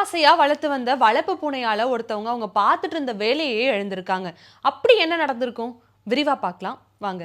ஆசையா வளர்த்து வந்த வளர்ப்பு பூனையால ஒருத்தவங்க அவங்க பார்த்துட்டு இருந்த வேலையே எழுந்திருக்காங்க அப்படி என்ன நடந்திருக்கும்? விரிவா பார்க்கலாம். வாங்க.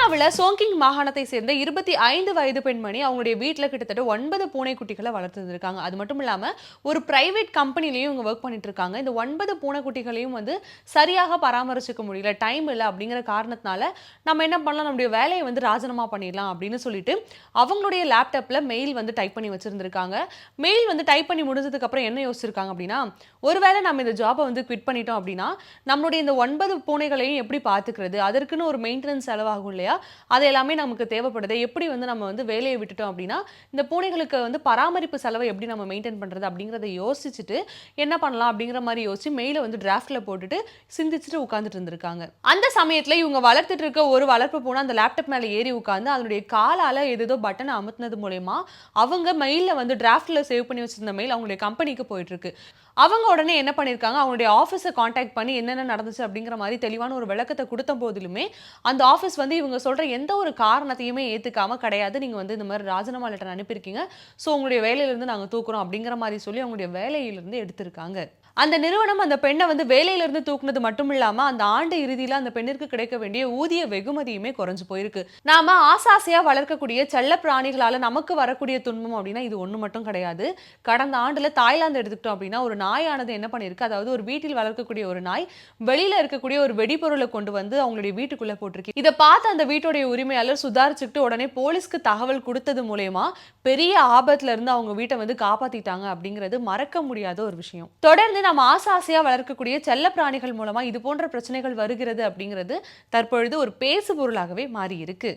சீனாவில் சோங்கிங் மாகாணத்தை சேர்ந்த இருபத்தி ஐந்து வயது பெண்மணி அவங்களுடைய வீட்டில் கிட்டத்தட்ட ஒன்பது பூனைக்குட்டிகளை வளர்த்து இருக்காங்க அது மட்டும் இல்லாமல் ஒரு பிரைவேட் கம்பெனிலையும் இவங்க ஒர்க் பண்ணிட்டு இருக்காங்க இந்த ஒன்பது பூனைக்குட்டிகளையும் வந்து சரியாக பராமரிச்சுக்க முடியல டைம் இல்லை அப்படிங்கிற காரணத்தினால நம்ம என்ன பண்ணலாம் நம்முடைய வேலையை வந்து ராஜினாமா பண்ணிடலாம் அப்படின்னு சொல்லிட்டு அவங்களுடைய லேப்டாப்பில் மெயில் வந்து டைப் பண்ணி வச்சுருந்துருக்காங்க. மெயில் வந்து டைப் பண்ணி முடிஞ்சதுக்கப்புறம் என்ன யோசிச்சிருக்காங்க அப்படின்னா ஒருவேளை நம்ம இந்த ஜாபை வந்து குவிட் பண்ணிட்டோம் அப்படின்னா நம்மளுடைய இந்த ஒன்பது பூனைகளையும் எப்படி பார்த்துக்கிறது அதற்குன்னு ஒரு மெயின்டெனன்ஸ் செலவாகும் இல்லையா? அது எல்லாமே நமக்கு தேவைப்படுது. எப்படி வந்து நம்ம வந்து வேலையை விட்டுட்டோம் அப்படின்னா இந்த பூனைகளுக்கு வந்து பராமரிப்பு செலவை எப்படி நம்ம மெயின்டைன் பண்ணுறது அப்படிங்கிறத யோசிச்சுட்டு என்ன பண்ணலாம் அப்படிங்கிற மாதிரி யோசிச்சு மெயிலை வந்து டிராஃப்டில் போட்டுட்டு சிந்திச்சுட்டு உட்காந்துட்டு இருந்திருக்காங்க. அந்த சமயத்தில் இவங்க வளர்த்துட்டு இருக்க ஒரு வளர்ப்பு பூனை அந்த லேப்டாப் மேலே ஏறி உட்காந்து அதனுடைய காலால் ஏதேதோ பட்டனை அமுத்துனது மூலயமா அவங்க மெயிலில் வந்து டிராஃப்டில் சேவ் பண்ணி வச்சிருந்த மெயில் அவங்களுடைய கம்பெனிக்கு போயிட்டு இருக்கு அவங்க உடனே என்ன பண்ணியிருக்காங்க? அவங்களுடைய ஆஃபீஸை காண்டாக்ட் பண்ணி என்னென்ன நடந்துச்சு அப்படிங்கிற மாதிரி தெளிவான ஒரு விளக்கத்தை கொடுத்த போதிலுமே அந்த ஆஃபீஸ் வந்து இவங்க சொல்கிற எந்த ஒரு காரணத்தையுமே ஏற்றுக்காமல் கிடையாது. நீங்கள் வந்து இந்த மாதிரி ராஜினாமா லெட்டர் அனுப்பியிருக்கீங்க. ஸோ உங்களுடைய வேலையிலிருந்து நாங்கள் தூக்குறோம் அப்படிங்கிற மாதிரி சொல்லி அவங்களுடைய வேலையிலிருந்து எடுத்திருக்காங்க. அந்த நிறுவனம் அந்த பெண்ணை வந்து வேலையிலிருந்து தூக்குனது மட்டும் இல்லாம அந்த ஆண்டு இறுதியில அந்த பெண்ணிற்கு கிடைக்க வேண்டிய ஊதிய வெகுமதியுமே குறைஞ்சு போயிருக்கு. நாம ஆசாசையா வளர்க்கக்கூடிய செல்ல பிராணிகளால நமக்கு வரக்கூடிய துன்பம் அப்படின்னா இது ஒண்ணு மட்டும் கிடையாது. கடந்த ஆண்டுல தாய்லாந்து எடுத்துக்கிட்டோம் அப்படின்னா ஒரு நாயானது என்ன பண்ணிருக்கு? அதாவது ஒரு வீட்டில் வளர்க்கக்கூடிய ஒரு நாய் வெளியில இருக்கக்கூடிய ஒரு வெடிபொருளை கொண்டு வந்து அவங்களுடைய வீட்டுக்குள்ள போட்டிருக்கு. இதை பார்த்து அந்த வீட்டுடைய உரிமையாளர் சுதாரிச்சுக்கிட்டு உடனே போலீஸ்க்கு தகவல் கொடுத்தது மூலயமா பெரிய ஆபத்துல இருந்து அவங்க வீட்டை வந்து காப்பாத்திட்டாங்க அப்படிங்கிறது மறக்க முடியாத ஒரு விஷயம். தொடர்ந்து நம்ம ஆசை ஆசையாக வளர்க்கக்கூடிய செல்ல பிராணிகள் மூலமாக இது போன்ற பிரச்சனைகள் வருகிறது அப்படிங்கிறது தற்பொழுது ஒரு பேசு பொருளாகவே மாறி இருக்கு